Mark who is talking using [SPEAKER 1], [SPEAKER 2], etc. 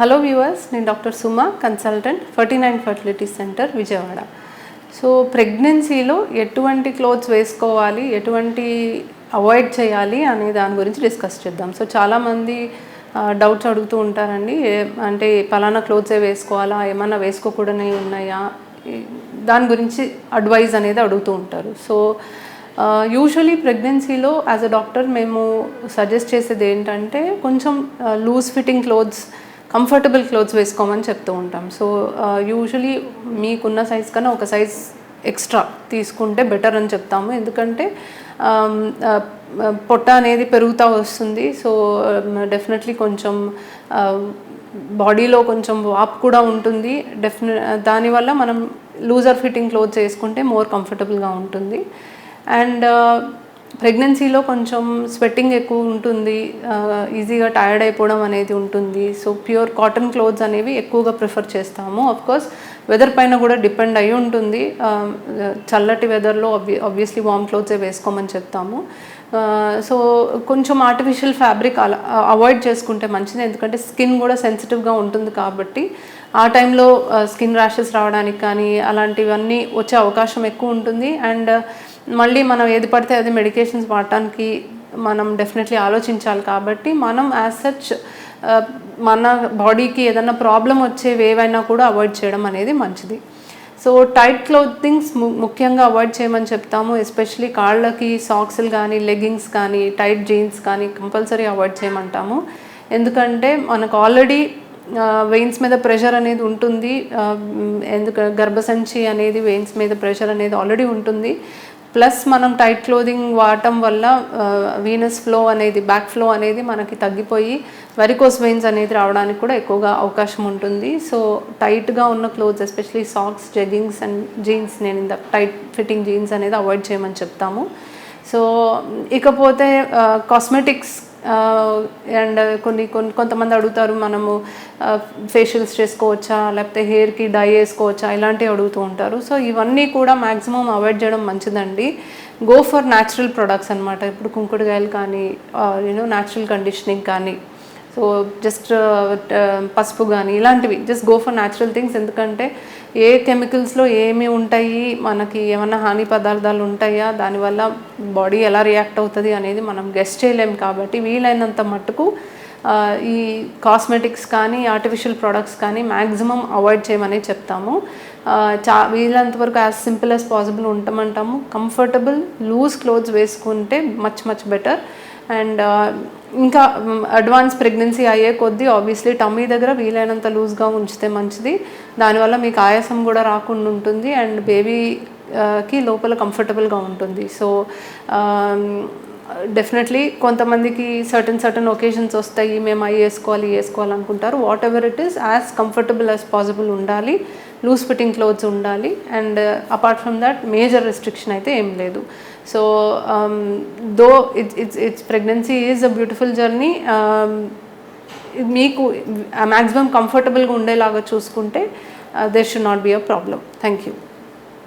[SPEAKER 1] Hello viewers నేను doctor Suma consultant Ferty nine fertility centre Vijayawada so ప్రెగ్నెన్సీలో ఎటువంటి clothes వేసుకోవాలి ఎటువంటి అవాయిడ్ చేయాలి అనే దాని గురించి డిస్కస్ చేద్దాం. సో చాలామంది డౌట్స్ అడుగుతూ ఉంటారండి ఏ- అంటే పలానా క్లోత్సే వేసుకోవాలా ఏమన్నా వేసుకోకూడని ఉన్నాయా? దాని గురించి అడ్వైజ్ అనేది అడుగుతూ ఉంటారు. సో యూజువలీ ప్రెగ్నెన్సీలో యాజ్ అ డాక్టర్ మేము సజెస్ట్ చేసేది ఏంటంటే కొంచెం loose fitting clothes comfortable clothes వేసుకోమని చెప్తూ ఉంటాం. సో యూజువలీ uh, మీకున్న సైజ్ కన్నా ఒక సైజ్ ఎక్స్ట్రా తీసుకుంటే బెటర్ అని చెప్తాము. ఎందుకంటే um, uh, uh, పొట్ట అనేది పెరుగుతూ వస్తుంది. సో డెఫినెట్లీ um, కొంచెం బాడీలో కొంచెం వాప్ కూడా ఉంటుంది. డెఫినె దానివల్ల మనం లూజర్ ఫిట్టింగ్ క్లోత్స్ వేసుకుంటే మోర్ కంఫర్టబుల్గా ఉంటుంది. అండ్ ప్రెగ్నెన్సీలో కొంచెం స్వెట్టింగ్ ఎక్కువ ఉంటుంది ఈజీగా టైర్డ్ అయిపోవడం అనేది ఉంటుంది. సో ప్యూర్ కాటన్ క్లోత్స్ అనేవి ఎక్కువగా ప్రిఫర్ చేస్తాము. కోర్స్ వెదర్ పైన కూడా డిపెండ్ అయి ఉంటుంది. చల్లటి వెదర్లో అబ్వి ఆబ్వియస్లీ వామ్ క్లోత్సే వేసుకోమని చెప్తాము. సో కొంచెం ఆర్టిఫిషియల్ ఫ్యాబ్రిక్ అలా అవాయిడ్ చేసుకుంటే మంచిది. ఎందుకంటే స్కిన్ కూడా సెన్సిటివ్గా ఉంటుంది కాబట్టి ఆ టైంలో స్కిన్ ర్యాషెస్ రావడానికి కానీ అలాంటివన్నీ వచ్చే అవకాశం ఎక్కువ ఉంటుంది. అండ్ మళ్ళీ మనం ఏది పడితే అది మెడికేషన్స్ వాడటానికి మనం డెఫినెట్లీ ఆలోచించాలి కాబట్టి మనం యాజ్ సచ్ మన బాడీకి ఏదైనా ప్రాబ్లం వచ్చే ఏవైనా కూడా అవాయిడ్ చేయడం అనేది మంచిది. సో టైట్ క్లోతింగ్స్ ముఖ్యంగా అవాయిడ్ చేయమని చెప్తాము. ఎస్పెషలీ కాళ్ళకి సాక్స్లు కానీ లెగ్గింగ్స్ కానీ టైట్ జీన్స్ కానీ కంపల్సరీ అవాయిడ్ చేయమంటాము. ఎందుకంటే మనకు ఆల్రెడీ వెయిన్స్ మీద ప్రెషర్ అనేది ఉంటుంది. ఎందుక ఎందుకు గర్భసంచి అనేది వెయిన్స్ మీద ప్రెషర్ అనేది ఆల్రెడీ ఉంటుంది. ప్లస్ మనం టైట్ క్లోదింగ్ వాడటం వల్ల వీనస్ ఫ్లో అనేది బ్యాక్ ఫ్లో అనేది మనకి తగ్గిపోయి వెరికోస్ వెయిన్స్ అనేది రావడానికి కూడా ఎక్కువగా అవకాశం ఉంటుంది. సో టైట్గా ఉన్న clothes especially socks jeggings and jeans నేను ఇంత టైట్ ఫిట్టింగ్ జీన్స్ అనేది అవాయిడ్ చేయమని చెప్తాము. సో ఇకపోతే కాస్మెటిక్స్ అండ్ కొన్ని కొన్ని కొంతమంది అడుగుతారు మనము ఫేషియల్స్ చేసుకోవచ్చా లేకపోతే హెయిర్కి డై వేసుకోవచ్చా? ఇలాంటివి అడుగుతూ ఉంటారు. సో ఇవన్నీ కూడా మ్యాక్సిమం అవాయిడ్ చేయడం మంచిదండి. గో ఫర్ న్యాచురల్ ప్రొడక్ట్స్ అనమాట ఇప్పుడు కుంకుడుకాయలు కానీ యూనో న్యాచురల్ కండిషనింగ్ కానీ సో జస్ట్ uh, um, పసుపు కానీ ఇలాంటివి. Just go for natural things ఎందుకంటే ఏ కెమికల్స్లో ఏమి ఉంటాయి మనకి ఏమైనా హాని పదార్థాలు ఉంటాయా దానివల్ల బాడీ ఎలా రియాక్ట్ అవుతుంది అనేది మనం గెస్ట్ చేయలేము కాబట్టి వీలైనంత మట్టుకు ఈ కాస్మెటిక్స్ కానీ ఆర్టిఫిషియల్ ప్రోడక్ట్స్ కానీ మ్యాక్సిమం అవాయిడ్ చేయమని చెప్తాము. చా వీలంత వరకు యాజ్ సింపుల్ యాజ్ పాసిబుల్ ఉంటామంటాము కంఫర్టబుల్ లూజ్ క్లోత్స్ వేసుకుంటే much much better and uh, ఇంకా um, అడ్వాన్స్ ప్రెగ్నెన్సీ అయ్యే కొద్దీ ఆబ్వియస్లీ టమ్మీ దగ్గర వీలైనంత లూజ్గా ఉంచితే మంచిది. దానివల్ల మీకు ఆయాసం కూడా రాకుండా ఉంటుంది. అండ్ బేబీకి uh, లోపల కంఫర్టబుల్గా ఉంటుంది. సో um, డెఫినెట్లీ కొంతమందికి సర్టన్ సర్టన్ ఒకేషన్స్ వస్తాయి మేము అవి వేసుకోవాలి వేసుకోవాలి అనుకుంటారు. Whatever it is as comfortable as possible ఉండాలి. లూజ్ ఫిట్టింగ్ క్లోత్స్ ఉండాలి. And apart from that major restriction అయితే ఏం లేదు. So though it's it's it's pregnancy is a beautiful journey మీకు మ్యాక్సిమం కంఫర్టబుల్గా ఉండేలాగా చూసుకుంటే there should not be a problem thank you